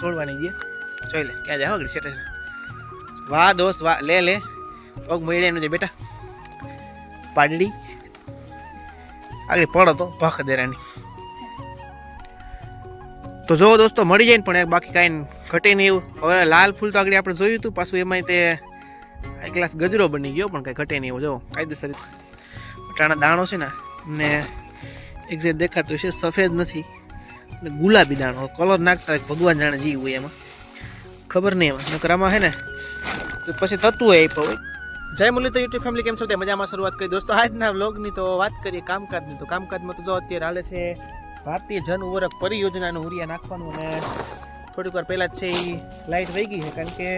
સોળવાની દે જોઈ લે, ક્યાં જાય આગળ સેટે વાહ દોસ્ત, વાહ, લે લે. પગ મળી એનું જે બેટા. પાડડી. આગળ પડો તો, ભખ દેરાની. તો જો દોસ્તો, મળી જાય ને પણ બાકી કાંઈ ઘટે નહીં એવું. હવે લાલ ફૂલ તો આગળ આપણે જોયું હતું, પાછું એમાંય તે એક ગ્લાસ ગજરો બની ગયો, પણ કાંઈ ઘટે નહીં એવું. જો, કાયદેસર અટાણા દાણો છે ને ને એક્ઝેક્ટ દેખાતું છે, સફેદ નથી. ને ગુલાબી દાણો. કલર નાખતા હોય ભગવાન જાણે જીવ હોય એમાં. ખબર નહીં એમાં. નકરામાં હે ને, તો પછી તત્વો એ હોય. જય મુરલી તો યુટ્યુબ ફેમિલી કેમ છો? તે મજામાં? શરૂઆત કરી. દોસ્તો, આજના વ્લોગની તો વાત કરીએ કામકાજની. તો કામકાજમાં તો જો, અત્યારે હાલે છે ભારતીય જન ઉર્વરક પરિયોજનાનું ઉરિયા નાખવાનું અને થોડીક વાર પહેલાં જ છે એ લાઇટ વહી ગઈ છે. કારણ કે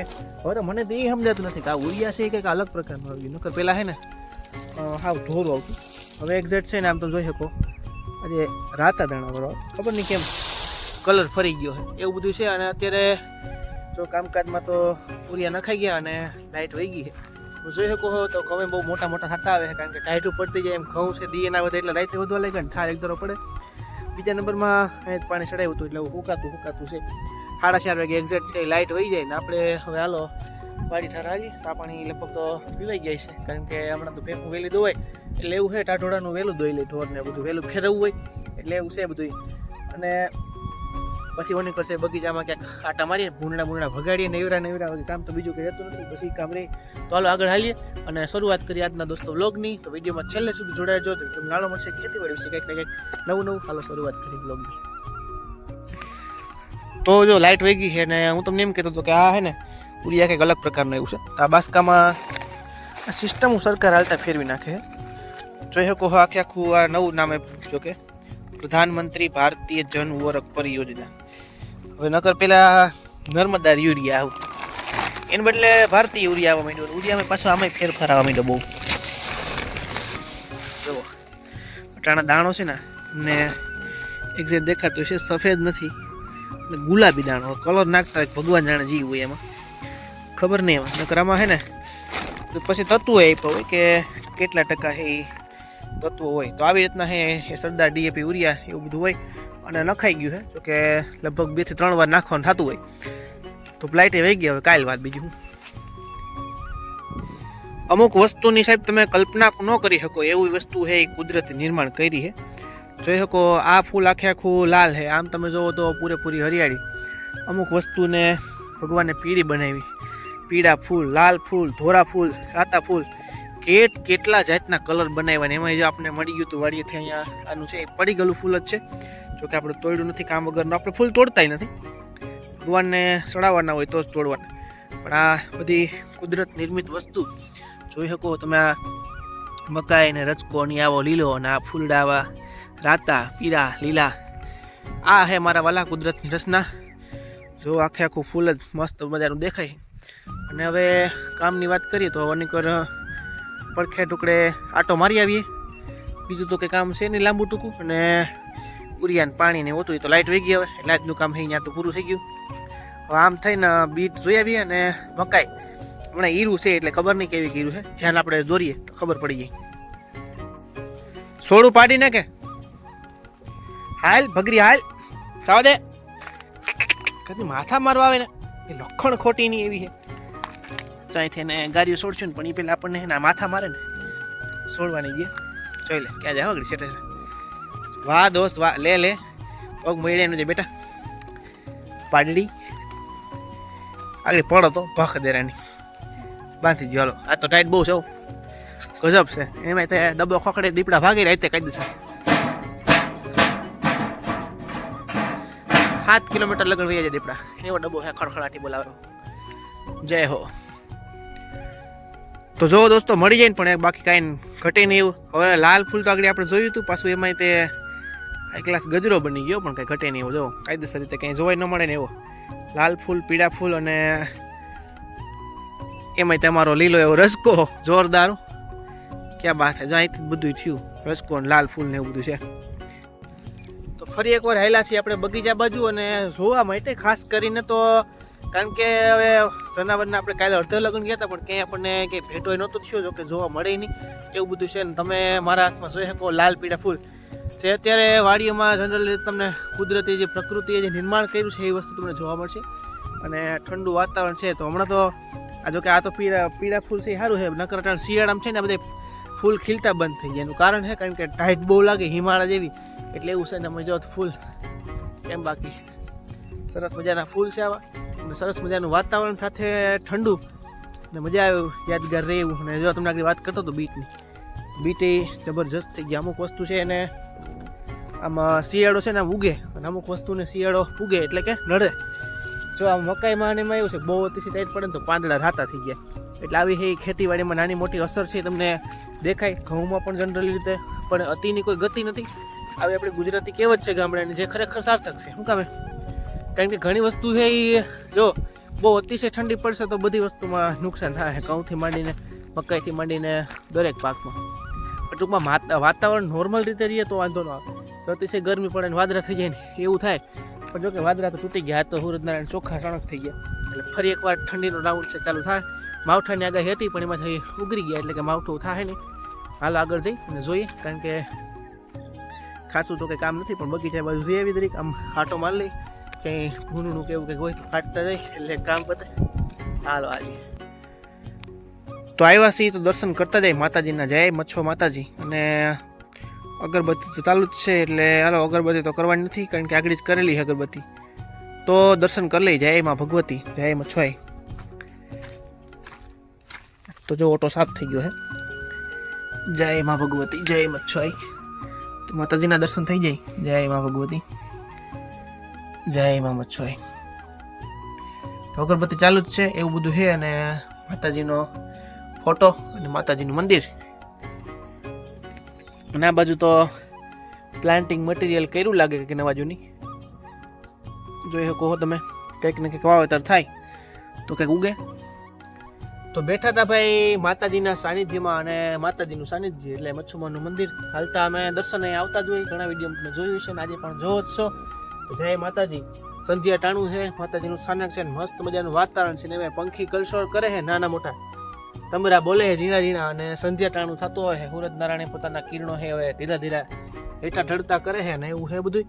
હવે મને તો એ સમજાતું નથી કે આ ઉરિયા છે એ કંઈક અલગ પ્રકારનું આવી ગયું. નકર પહેલાં હે ને હાવ ધોરું આવતું. હવે એક્ઝેક્ટ છે ને આમ તો જોઈ શકો. આજે રાતા દાણા વાળો ખબર નહીં કેમ કલર ફરી ગયો એવું બધું છે અને અત્યારે જો કામકાજમાં તો પૂરિયા નખાઈ ગયા અને લાઇટ વહી ગઈ છે. જોઈ શકો તો ઘઉં બહુ મોટા મોટા થતા આવે છે કારણ કે ટાઈટ પડતી જાય એમ ઘઉં છે દી એના વધે એટલે રાતે વધવા લાગે ને ઠાર એક પડે. બીજા નંબરમાં પાણી ચડાવ્યું હતું એટલે હુકાતું હુકાતું છે. સાડા ચાર વાગે એક્ઝેક્ટ છે લાઇટ વહી જાય ને આપણે હવે હાલો વાડી ઠાર આવી ચા પાણી લગભગ તો પીવાઈ જાય છે, કારણ કે હમણાં તો ભેગું વહેલી દોવાય. એટલે એવું છે, ટાઢોળાનું વહેલું દોઈ લે, ઢોરને બધું વહેલું ફેરવવું હોય, એટલે એવું છે બધું અને પછી ઓની કરશે બગીચામાં ક્યાંક આટા મારીએ ભૂંડા ભૂંડા ભગાડીએ, નેવરા નેવરા વગર કામ તો બીજું કંઈ રહેતું નથી, પછી કામ રહી. તો હાલો આગળ હાલીએ અને શરૂઆત કરીએ આજના દોસ્તો વ્લોગની. તો વિડીયોમાં છેલ્લે સુધી જોડાયા જો, તો તમને નાનો મળશે ખેતીવાડી વિશે કંઈક ને કંઈક નવું નવું. હાલો શરૂઆત કરી વ્લોગની. તો જો લાઇટ વહી ગઈ છે ને હું તમને એમ કહેતો હતો કે આ હે ને ઉરિયા કંઈક અલગ પ્રકારનું એવું છે. આ બાસ્કામાં સિસ્ટમ સરકાર હાલતા ફેરવી નાખે. છે જોઈ શકો આખે આખું આ નવું નામ આપ્યું જો કે પ્રધાનમંત્રી ભારતીય જન ઉર્વરક પરિયોજના. હવે નકર પેલા નર્મદા યુરિયા આવું. એને બદલે ભારતીય યુરિયા આવવા માંડ્યો. યુરિયામાં પાછો આમાં ફેરફાર આવવા માંડ્યો બહુ. જુઓ, અટાણા દાણો છે ને ને એક્ઝેક્ટ દેખાતું છે સફેદ નથી, ને ગુલાબી દાણો. કલર નાખતા હોય ભગવાન જાણે જીવ હોય એમાં. ખબર નહીં એમાં. નકર આમાં છે ને, પછી હોય એ હોય કે કેટલા ટકા છે એ તત્વો હોય. તો આવી રીતના હે એ સરદાર ડીએપી યુરિયા એવું બધું હોય. અને નખાઈ ગયું છે જો કે લગભગ બેથી ત્રણ વાર નાખવાનું થતું હોય. તો પ્લાઇટે વહી ગયા હવે કાલ વાત બીજું અમુક વસ્તુની સાહેબ તમે કલ્પના ન કરી શકો. એવી વસ્તુ છે એ કુદરતી નિર્માણ કરી છે જોઈ શકો, આ ફૂલ આખે આખું લાલ છે આમ તમે જોવો તો પૂરેપૂરી હરિયાળી. અમુક વસ્તુને ભગવાને પીળી બનાવી. પીળા ફૂલ, લાલ ફૂલ, ધોરા ફૂલ સાતા ફૂલ. કેટ કેટલા જાતના કલર બનાવ્યા ને એમાં જો આપણે મળી ગયું હતું વાડીએથી અહીંયા આનું છે એ પડી ગયેલું ફૂલ જ છે. જો કે આપણે તોડ્યું નથી, કામ વગરનું આપણે ફૂલ તોડતાય નથી. ભગવાનને ચડાવવાના હોય તો જ તોડવાના. પણ આ બધી કુદરત નિર્મિત વસ્તુ જોઈ શકો તમે આ મકાઈ ને રચકો ની આવો લીલો અને આ ફૂલડા આવા રાતા, પીળા, લીલા. આ હે મારા વાલા કુદરતની રચના. જો આખે આખું ફૂલ જ મસ્ત મજાનું દેખાય. અને હવે કામની વાત કરીએ તો અનિકર પડખે ટુકડે આટો મારી આવીએ. બીજું તો કંઈ કામ છે નહીં લાંબુ ટૂંકું. અને ઉરિયાને પાણી ને હોતું તો લાઇટ વહી ગઈ હવે. એટલે કામ અહીં ત્યાં તો પૂરું થઈ ગયું. હવે આમ થઈને બીટ જોઈ આવીએ અને મકાઈ. હમણાં હીરું છે એટલે ખબર નહીં કેવી હીરું છે. જ્યાં આપણે દોરીએ, તો ખબર પડી જાય સોડું પાડી કે હાલ, ભગરી, હાલ. ચાવ દે. કદી માથા મારવા આવે ને. એ લખણ ખોટી નહીં એવી છે. ત્યાંથી એને ગાડીઓ છોડશું ને, પણ એ પેલા આપણને એના માથા મારે ને છોડવાની ગયા જોઈ લે, ક્યાં જાય આગળ સેટે વાહ દોસ્ત, વાહ, લે લે. પગ મળે એનું જે બેટા. પાડડી. આગળ પડો તો, ભખ દેરાની. બાંધી દો હાલો. આ તો ટાઈટ બહુ છે. ગજબ છે. એમાં તે ડબ્બો ખોખડે, દીપડા ભાગી રાતે કહી દેશે સાત કિલોમીટર લગન વહી જાય દીપડા. એવો ડબ્બો હે ખડખડાટી બોલાવ્યો જય હો. તો જો દોસ્તો, મળી જાય ને પણ બાકી કાંઈ ઘટે નહીં એવું. હવે લાલ ફૂલ તો આગળ આપણે જોયું હતું, પાછું એમાંય તે એક ગ્લાસ ગજરો બની ગયો, પણ કાંઈ ઘટે નહીં એવું. જો, કાયદેસર રીતે કંઈ જોવાય ન મળે ને એવો. લાલ ફૂલ, પીળા ફૂલ અને એમાંય તમારો લીલો એવો રસકો, જોરદાર. ક્યાં બાત છે જો, અહીંથી બધું થયું. રસકો ને લાલ ફૂલ ને એવું બધું છે. તો ફરી એકવાર હાયલા છીએ આપણે બગીચા બાજુ અને જોવા માટે, ખાસ કરીને તો કારણ કે હવે જનાવરના આપણે કાલે અડધો લગ્ન ગયા હતા, પણ ક્યાંય આપણને કંઈ ભેટો નહોતો થયો, જો કે જોવા મળે નહીં. એવું બધું છે ને તમે મારા હાથમાં જોઈ શકો, લાલ પીળા ફૂલ. જે અત્યારે વાડીઓમાં જનરલી તમને કુદરતી જે પ્રકૃતિએ જે નિર્માણ કર્યું છે, એ વસ્તુ તમને જોવા મળશે. અને ઠંડુ વાતાવરણ છે, તો હમણાં તો આ જો કે આ તો પીળા પીળા ફૂલ છે સારું છે. નકર અટાણે શિયાળામાં છે ને આ બધે ફૂલ ખીલતા બંધ થઈ ગયા. એનું કારણ છે, કારણ કે ટાઈટ બહુ લાગે, હિમાળા જેવી. એટલે એવું છે ને તમે જો ફૂલ, એમ બાકી. સરસ મજાના ફૂલ છે આવા. સરસ મજાનું વાતાવરણ સાથે ઠંડુ ને મજા આવ્યું યાદગાર રહે એવું. અને જો તમને આગળ વાત કરતો હતો બીટની. બીટ એ જબરજસ્ત થઈ ગઈ. અમુક વસ્તુ છે એને આમાં શિયાળો છે ને આમ ઉગે. અને અમુક વસ્તુને શિયાળો ઉગે એટલે કે નડે. જો આ મકાઈમાં અને એમાં એવું છે, બહુ અતિશય ટાઈટ પડે ને તો પાંદડા રાતા થઈ ગયા. એટલે આવી એ ખેતીવાડીમાં નાની મોટી અસર છે તમને દેખાય. ઘઉંમાં પણ જનરલી રીતે, પણ અતિની કોઈ ગતિ નથી. આવી આપણી ગુજરાતી કહેવત છે ગામડાની, જે ખરેખર સાર્થક છે. શું કામે કારણ કે ઘણી વસ્તુ છે એ જો, બહુ અતિશય ઠંડી પડશે તો બધી વસ્તુમાં નુકસાન થાય. ઘઉંથી માંડીને, મકાઈથી માંડીને દરેક પાકમાં. ટૂંકમાં વાતાવરણ નોર્મલ રીતે રહીએ તો વાંધો ન આવે. તો અતિશય ગરમી પડે ને વાદળા થઈ જાય ને એવું થાય. પણ જો કે વાદળા તો તૂટી ગયા તો સુરતનારાયણ ચોખ્ખા સણક થઈ ગયા. એટલે ફરી એકવાર ઠંડીનો રાઉન્ડ છે, ચાલુ થાય. માવઠાની આગાહી હતી, પણ એમાંથી ઉગરી ગયા, એટલે કે માવઠું થાય નહીં. હાલ આગળ જઈ અને જોઈએ, કારણ કે ખાસું તો કંઈ કામ નથી, પણ બગીચા બાજુ જોઈએ એવી તરીકે આમ આટો માર લઈ. કંઈ ભૂનનું કેવું કંઈક હોય તો ફાટતા જાય, એટલે કામ પતે. હાલો આજે તો આવ્યા છીએ તો દર્શન કરતા જાય, માતાજીના જય, મચ્છો માતાજી. અને અગરબત્તી તો ચાલુ જ છે, એટલે હાલો, અગરબત્તી તો કરવાની નથી, કારણ કે આગળ જ કરેલી છે અગરબત્તી. તો દર્શન કરી લઈ જય માં ભગવતી, જય મચ્છવાઈ તો જો ઓટો સાફ થઈ ગયો હે. જય માં ભગવતી, જય મચ્છવાઈ તો માતાજીના દર્શન થઈ જાય, જય માં ભગવતી. જય માં મચ્છોય. તો અગરબત્તી ચાલુ જ છે, એવું બધું છે અને માતાજીનો ફોટો અને માતાજીનું મંદિર. અને આ બાજુ તો પ્લાન્ટિંગ મટીરિયલ કર્યું લાગે કે નવા જૂની? જોઈ શકો તમે, કંઈક ને કંઈક વાવેતર થાય, તો કંઈક ઉગે. તો બેઠા હતા ભાઈ માતાજીના સાનિધ્યમાં અને માતાજીનું સાનિધ્ય એટલે મચ્છુમાનું મંદિર. હાલતા અમે દર્શને આવતા જ હોય, ઘણા વીડિયો જોયું છે અને આજે પણ જોવો જ છો. જય માતાજી. સંધ્યા ટાણું છે, માતાજીનું સ્થાનક છે મસ્ત મજાનું વાતાવરણ છે ને હવે પંખી કલશોર કરે છે નાના મોટા. તમરા બોલે છે ઝીણા ઝીણા અને સંધ્યા ટાણું થતું હોય છે. સુરજ નારાયણે પોતાના કિરણો છે હવે ધીરે ધીરે હેઠા ઢળતા કરે છે ને એવું છે બધું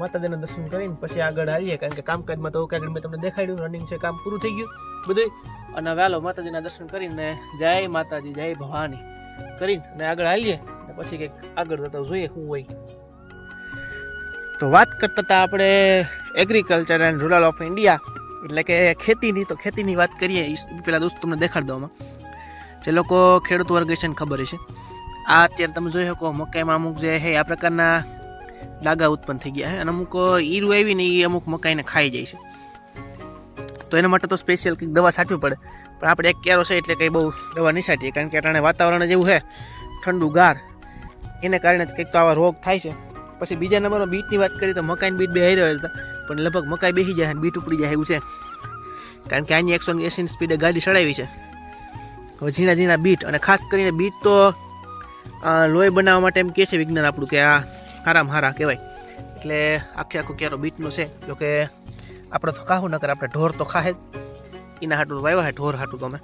માતાજીના દર્શન કરીને પછી આગળ આવીએ કારણ કે કામકાજમાં તો આગળ મેં તમને દેખાડ્યું રનિંગ છે, કામ પૂરું થઈ ગયું બધું અને વહેલો માતાજીના દર્શન કરીને જય માતાજી, જય ભવાની. કરીને અને આગળ હાલીએ પછી કંઈક આગળ જતા જોઈએ શું હોય. તો વાત કરતા હતા આપણે agriculture and rural of India એટલે કે ખેતીની, તો ખેતીની વાત કરીએ પહેલાં દોસ્ત તમને દેખાડી દઉં જે લોકો ખેડૂત વર્ગ છે ને ખબર છે આ અત્યારે તમે જોઈ શકો, મકાઈમાં અમુક જે છે આ પ્રકારના ડાગા ઉત્પન્ન થઈ ગયા છે અને અમુક ઈરું આવી ને એ અમુક મકાઈને ખાઈ જાય છે. તો એના માટે તો સ્પેશિયલ કંઈક દવા સાચવી પડે. પણ આપણે એક કેરો છે એટલે કંઈ બહુ દવા નહીં સાચીએ કારણ કે અટાણે વાતાવરણ જેવું છે ઠંડુ ગાર. એને કારણે કંઈક તો આવા રોગ થાય છે. પછી બીજા નંબરમાં બીટની વાત કરીએ તો મકાઈની બીટ બે હારી રહ્યા હતા, પણ લગભગ મકાઈ બેસી જાય અને બીટ ઉપડી જાય એવું છે. કારણ કે આની એકસો એંસીની સ્પીડે ગાડી ચડાવી છે. હવે ઝીણા ઝીણા બીટ અને ખાસ કરીને બીટ તો લોહી બનાવવા માટે એમ કહે છે વિજ્ઞાન આપણું કે આ હારામ હારા કહેવાય. એટલે આખે આખો ક્યારો બીટનો છે, જો કે આપણે તો ખાવું નકર આપણે ઢોર તો ખાહે જ. એના હાટું વાવ્યા છે ઢોર હાટું તો અમે.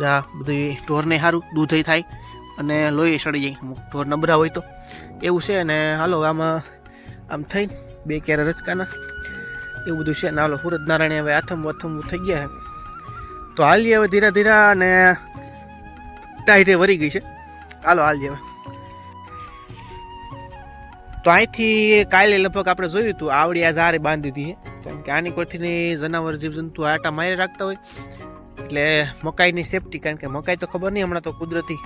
જા બધું ઢોરને સારું દૂધ થાય. અને લોહી સડી જાય. ઢોર નબળા હોય તો. એવું છે અને હાલો, આમાં, આમ થઈ બે ક્યારે રચકાના એવું બધું છે ને હાલો સુરત નારાયણ હવે આથમ વથમ થઈ ગયા છે. તો હાલીએ હવે ધીરે ધીરે અને ટાઈટે વરી ગઈ છે. હાલો, હાલીએ હવે. તો અહીંથી કાલે લગભગ આપણે જોયું હતું આવડી આ ઝારે બાંધી હતી કારણ કે આની કોઈથી જનાવર જીવજંતુ આટા મારી રાખતા હોય. એટલે મકાઈની સેફટી કારણ કે મકાઈ તો ખબર નહીં, હમણાં તો કુદરતી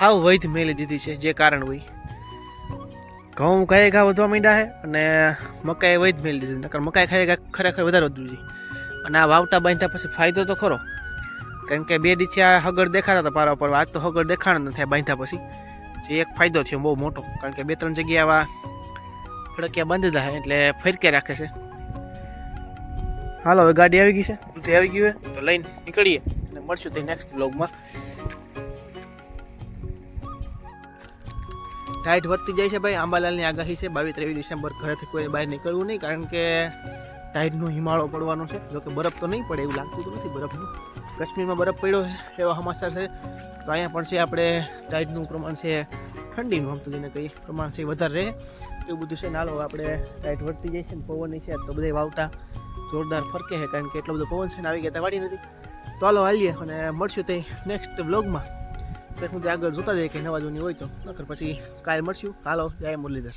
હાવ વૈધ મેલી દીધી છે, જે કારણ હોય. ઘઉં ઘાય ઘા વધવા માંડ્યા છે, અને મકાઈ વૈધ મેલી દીધી નકર મકાઈ ખાઈ ઘા ખરેખર વધારે વધવું જોઈએ. અને આ વાવટા બાંધ્યા પછી ફાયદો તો ખરો, કારણ કે બે દિવસે આ હગર દેખાતા હતા પારા પર આજ તો હગર દેખાણ નથી બાંધ્યા પછી. જે એક ફાયદો છે, બહુ મોટો, કારણ કે બે ત્રણ જગ્યાએ આવા ફડકિયા બાંધેલા છે, એટલે ફરકે રાખે છે. હાલો, હવે ગાડી આવી ગઈ છે. દૂધ આવી ગયું હોય તો લઈને નીકળીએ અને મળશું તે નેક્સ્ટ બ્લોગમાં ટાઈટ વધતી જાય છે ભાઈ. આંબાલાલની આગાહી છે બાવીસ ત્રેવીસ ડિસેમ્બર ઘરેથી કોઈ બહાર નીકળવું નહીં, કારણ કે ટાઈટનો હિમાળો પડવાનો છે. જોકે બરફ તો નહીં પડે એવું લાગતું તો નથી, બરફનું. કાશ્મીરમાં બરફ પડ્યો છે, એવા સમાચાર છે. તો અહીંયા પણ છે આપણે ટાઈટનું પ્રમાણ છે ઠંડીનું, આમ તો જેને કહીએ. પ્રમાણ છે વધારે. રહે એવું બધું છે નાલો આપણે ટાઈટ વધતી જાય છે ને પવનની છે તો બધા વાવટા જોરદાર ફરકે છે, કારણ કે એટલો બધો પવન છે ને આવી ગયા વાળી નથી. તો હાલો, હાલીએ અને મળશું તે નેક્સ્ટ વ્લોગમાં તો હું આગળ જોતા જઈએ કે નવા જૂની હોય તો. નકર પછી કાલે મળશું. હાલો, જય મુરલીધર.